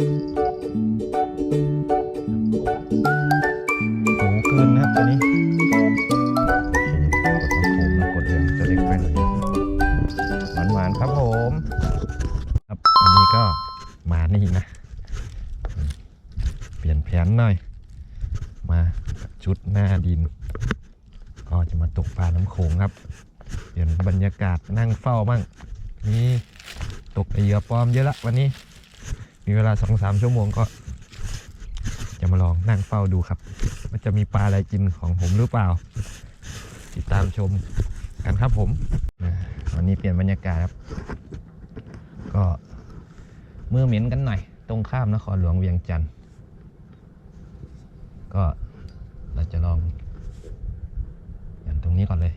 โอ้คืนนะครับตัวนี้กดน้ำโขงนะกดเหลืองจะเล็กไปหน่อยนะหวานๆครับผม ครับอันนี้ก็มานี่นะ เปลี่ยนแผนหน่อย มาชุดหน้าดิน ก็จะมาตกปลาน้ำโขงครับ เปลี่ยนบรรยากาศนั่งเฝ้าบ้างนี่ตกเหยื่อปลอมเยอะละวันนี้ มีเวลาสองสามชั่วโมงก็จะมาลองนั่งเฝ้าดูครับว่าจะมีปลาอะไรกินของผมหรือเปล่า ติดตามชมกันครับผมอันนี้เปลี่ยนบรรยากาศครับ ก็เมื่อเหม็นกันหน่อย ตรงข้ามนครหลวงเวียงจันทร์ก็เราจะลองอย่างตรงนี้ก่อนเลย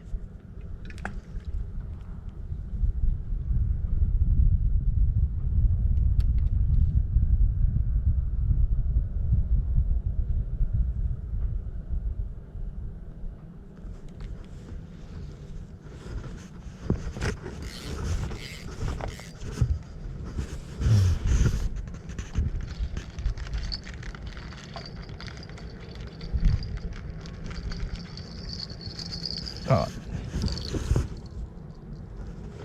ก็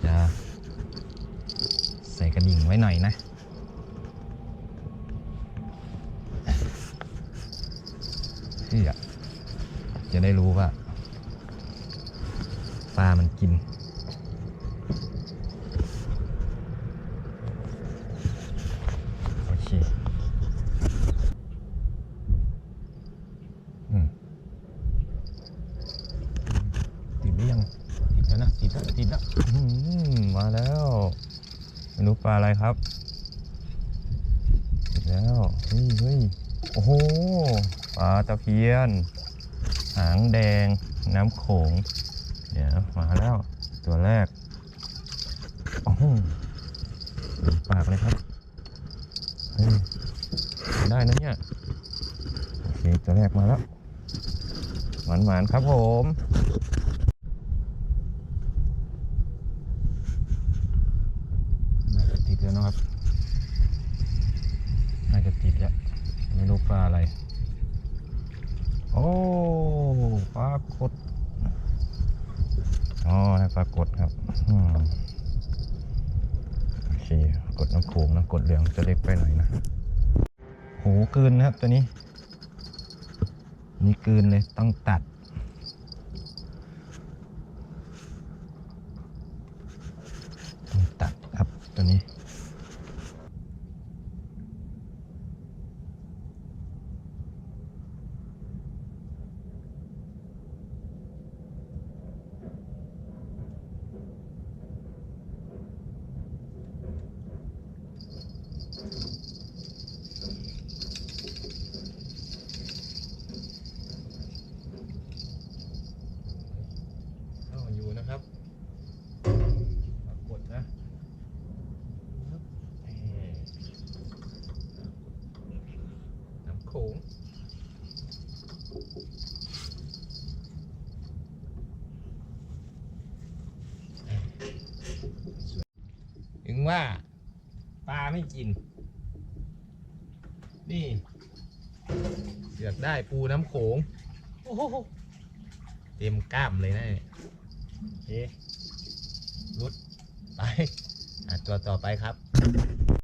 จะใส่กระดิ่งไว้หน่อยนะเพื่อจะได้รู้ว่าปลามันกิน โอเค อืม ติด หรือยังติดแล้วนะติดแล้วติดแล้วอื้อหือมาแล้วไม่รู้ปลาอะไรครับติดแล้วเฮ้ยเฮ้ยโอ้โหปลาตะเพียน หางแดงน้ำโขง เดี๋ยวมาแล้วตัวแรกโอ้โหปากเลยครับเฮ้ยได้นะเนี่ยโอเคตัวแรกมาแล้วหวานๆครับผม น่าจะติดแล้วนะครับ น่าจะติดแล้ว ไม่รู้ปลาอะไร โอ้ปลากด อ๋อให้ปลากดครับโอเคกดน้ำโขงน้ำกดเหลืองจะเล็กไปหน่อยนะโหกลืนนะครับตัวนี้ นี่กลืนเลยต้องตัด ต้องตัดครับตัวนี้ เอาอยู่ นะครับกฏนะน้ำโขงถึงว่าปลาไม่กิน นี่เสือกได้ปูน้ำโขง โอ้โห เต็มกล้ามเลยนะ เนี่ยโอเครุดไปตัวต่อไปครับ